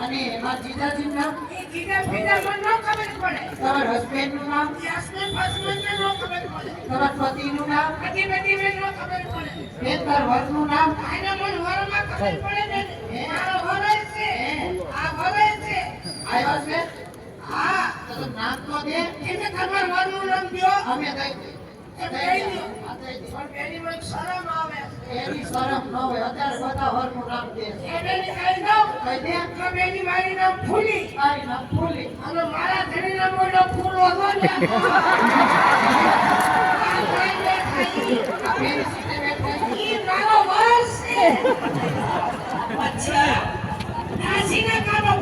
અને નામ? ન તમારા હસબન્ડનું નામ? ને તમારા નામ? મેં ન પડે બેન તાર નામ? પડે ને વરે છે? વરે આવ્યો હા. તો નામ તો દે. એને ખબર વરનું નામ દ્યો અમે કઈ એની શરમ ન હોય અત્યારે બધા વરનું નામ દે છે. કહી દઉં કઈ દે તો બેની મારી નામ ફૂલી તારી નામ ફૂલી અને મારા ધણીના મોઢો ફૂલો હતો ને આ કઈ દે ખાઈ. આ બેની સીટે બેઠા ઈ મારો વંશ છે અચ્છા નાસીના તમે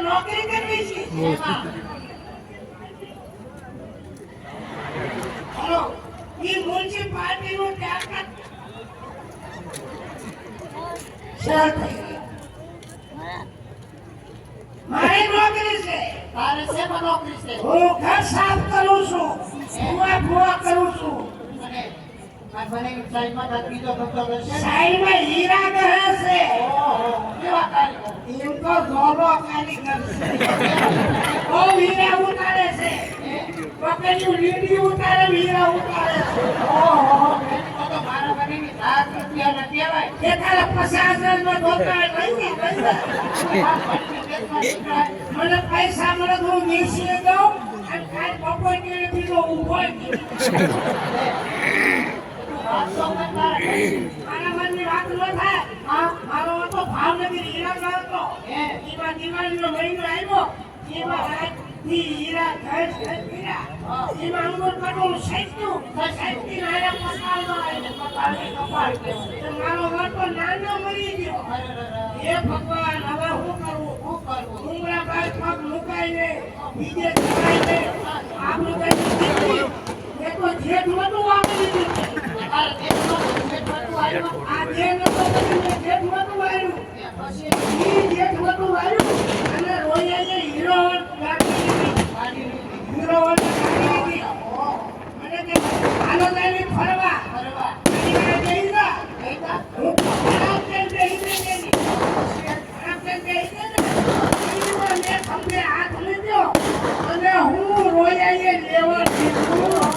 નોકરી કરવી છે એમાં હલો મારી નોકરી છે. તારે શેમાં નોકરી છે? હું ઘર સાફ કરું છું. ભૂવા ભૂવા કરું છું. બનેવી સાઈડમાં તાર બીજો ધંધો કરશે સાઈડમાં હીરા ઘરે છે. કેવા કારીગર. એમ તો ઝોલો કારીગર છે બહુ હીરા ઉતારે છે. પકડ્યું લીડી ઉતારે હીરા ઉતારે છે. ઓહો, તો મારા બનેવી લાખ રૂપિયાના કહેવાય. એ તારા પચાસ હજારમાં ધોકા લઈ જા, લઈ જા. મને પૈસા મળે તો હું વેચી દઉં અને કાલ બપોર કે બીજો ઊભો. મારા મનની વાત ન થાય મારો હતો ભાવનગર હીરા હે, એમાં દિવાળીનો મહિનો આવ્યો એમાં રાજથી હીરા કર્યા એમાં અંગૂર કટોળ તો સાચી નાના પસારને. તો મારો વાતો નાનો મરી ગયો. હે ભગવાન ફરવા ફરવા. અને આ જઈ જા. ગઈ તા? હું ખરાબ થઈને બેસી ગઈ. ખરાબ થઈને બેસી ગઈ ને. ઈમાં મેં તમને હાથ લીધો અને હું રોયાએ લેવા દીધું.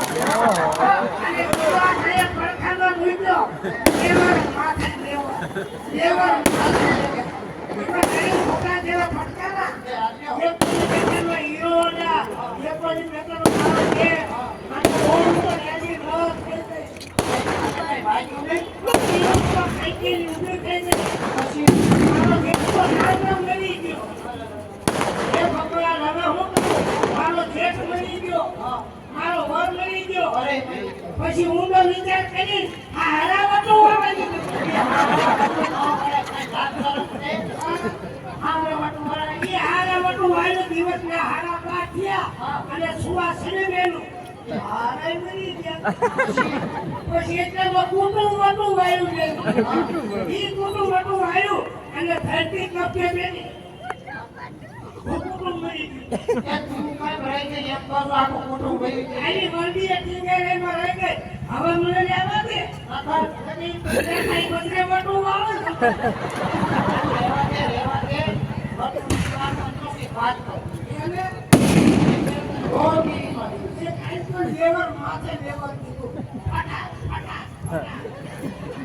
અને કુવા ખાયા પડખાનો લીધો. લેવર માથે લેવર. લેવર માથે લેવર. એમાં ઘરે મોટા જેવા પડખાના. એ આવ્યો. એક પછી પેકેટનો હીરો હતા. એક પછી પેકેટનો મારો છે. અને બહુ તો એની રસ થઈ ગઈ. કઈ વાગ્યું નહીં? હીરો તો ખાઈ ઊભી થઈ ગઈ. પછી મારો બેટો નાનો મરી ગયો. હે ભગવાન, હવે હું કરું? મારો જેઠ મરી ગયો. મારો વર મરી ગયો. અરે ભાઈ. પછી ઊંડો વિચાર કરી આ વળાય. ઈ હારાવટું વાળ્યું દિવસના હારા થયા. અને સુવા શનિ બેનું. પછી એટલે મેં કુટુંબ હતું વાળ્યું છે. ઈ કુટુંબ હતું વાળ્યું. અને કપે બેની. કુટુંબ મરી ગયું. એ કઈ ભરાઈ ગઈ. હવે મને લેવા દે. વાળો ને. રહેવા દે, ગોળગીરી માં. જે ખાઈ તો લેવર માથે લેવર દીધું.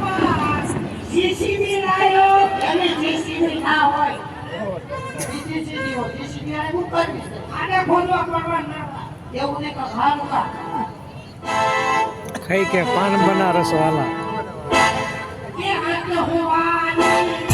હું. અને. હે? હું. હા? જીસીબી લાયો. એની જીસીબી ના હોય. જીસીબી હોય. જીસીબી આ શું કરવી? આને ખોદવા પડવા ના એવું નહીં કે સારું કા. ખાઈ કે પાન બનારસ વાલા એ હાથ હોવાની